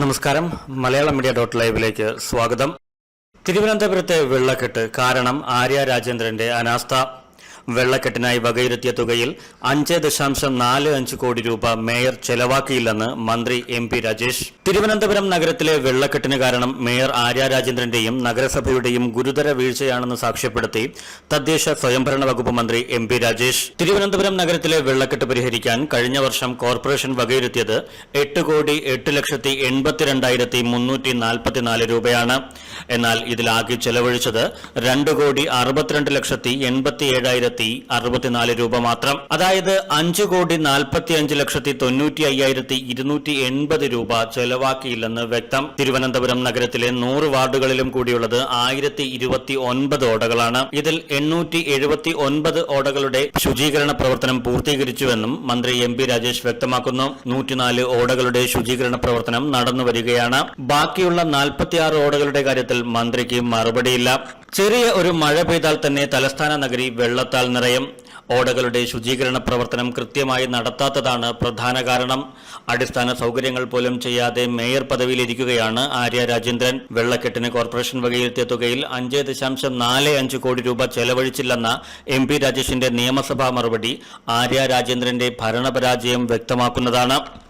നമസ്കാരം. Malayalam media dot ലൈവിലേക്ക് സ്വാഗതം. തിരുവനന്തപുരത്തെ വെള്ളക്കെട്ട് കാരണം ആര്യ രാജേന്ദ്രന്റെ അനാസ്ഥ. വെള്ളക്കെട്ടിനായി വകയിരുത്തിയ തുകയിൽ അഞ്ച് ദശാംശം നാല് അഞ്ച് കോടി രൂപ മേയർ ചെലവാക്കിയില്ലെന്ന് മന്ത്രി എം പി രാജേഷ്. തിരുവനന്തപുരം നഗരത്തിലെ വെള്ളക്കെട്ടിന് കാരണം മേയർ ആര്യ രാജേന്ദ്രന്റെയും നഗരസഭയുടെയും ഗുരുതര വീഴ്ചയാണെന്ന് സാക്ഷ്യപ്പെടുത്തി തദ്ദേശ സ്വയംഭരണ വകുപ്പ് മന്ത്രി എം പി രാജേഷ്. തിരുവനന്തപുരം നഗരത്തിലെ വെള്ളക്കെട്ട് പരിഹരിക്കാൻ കഴിഞ്ഞ വർഷം കോർപ്പറേഷൻ വകയിരുത്തിയത് എട്ട് കോടി എട്ട് ലക്ഷത്തി എൺപത്തിരണ്ടായിരത്തി മുന്നൂറ്റി നാൽപ്പത്തിനാല് രൂപയാണ്. എന്നാൽ ഇതിലാകെ ചെലവഴിച്ചത് രണ്ട് കോടി അറുപത്തിരണ്ട് ലക്ഷത്തി എൺപത്തി ഏഴായിരത്തി അറുപത്തിനാല് രൂപ മാത്രം. അതായത് അഞ്ചു കോടി നാൽപ്പത്തി അഞ്ച് ലക്ഷത്തി തൊണ്ണൂറ്റി അയ്യായിരത്തി ഇരുന്നൂറ്റി എൺപത് രൂപ ചെലവാക്കിയില്ലെന്ന് വ്യക്തം. തിരുവനന്തപുരം നഗരത്തിലെ നൂറ് വാർഡുകളിലും കൂടിയുള്ളത് ആയിരത്തി ഇരുപത്തി ഒൻപത് ഓടകളാണ്. ഇതിൽ എണ്ണൂറ്റി എഴുപത്തി ഒൻപത് ഓടകളുടെ ശുചീകരണ പ്രവർത്തനം പൂർത്തീകരിച്ചുവെന്നും മന്ത്രി എം പി രാജേഷ് വ്യക്തമാക്കുന്നു. നൂറ്റിനാല് ഓടകളുടെ ശുചീകരണ പ്രവർത്തനം നടന്നു വരികയാണ്. ബാക്കിയുള്ള നാൽപ്പത്തിയാറ് ഓടകളുടെ കാര്യത്തിൽ മന്ത്രിക്ക് മറുപടിയില്ല. ചെറിയ ഒരു മഴ പെയ്താൽ തന്നെ തലസ്ഥാന നഗരി വെള്ളത്താൽ നിറയും. ഓടകളുടെ ശുചീകരണ പ്രവർത്തനം കൃത്യമായി നടത്താത്തതാണ് പ്രധാന കാരണം. അടിസ്ഥാന സൗകര്യങ്ങൾ പോലും ചെയ്യാതെ മേയർ പദവിയിലിരിക്കുകയാണ് ആര്യ രാജേന്ദ്രൻ. വെള്ളക്കെട്ടിന് കോർപ്പറേഷൻ വകയിരുത്തിയ തുകയിൽ അഞ്ച് ദശാംശം നാല് അഞ്ച് കോടി രൂപ ചെലവഴിച്ചില്ലെന്ന എം പി രാജേഷിന്റെ നിയമസഭാ മറുപടി ആര്യ രാജേന്ദ്രന്റെ ഭരണപരാജയം വ്യക്തമാക്കുന്നതാണ്.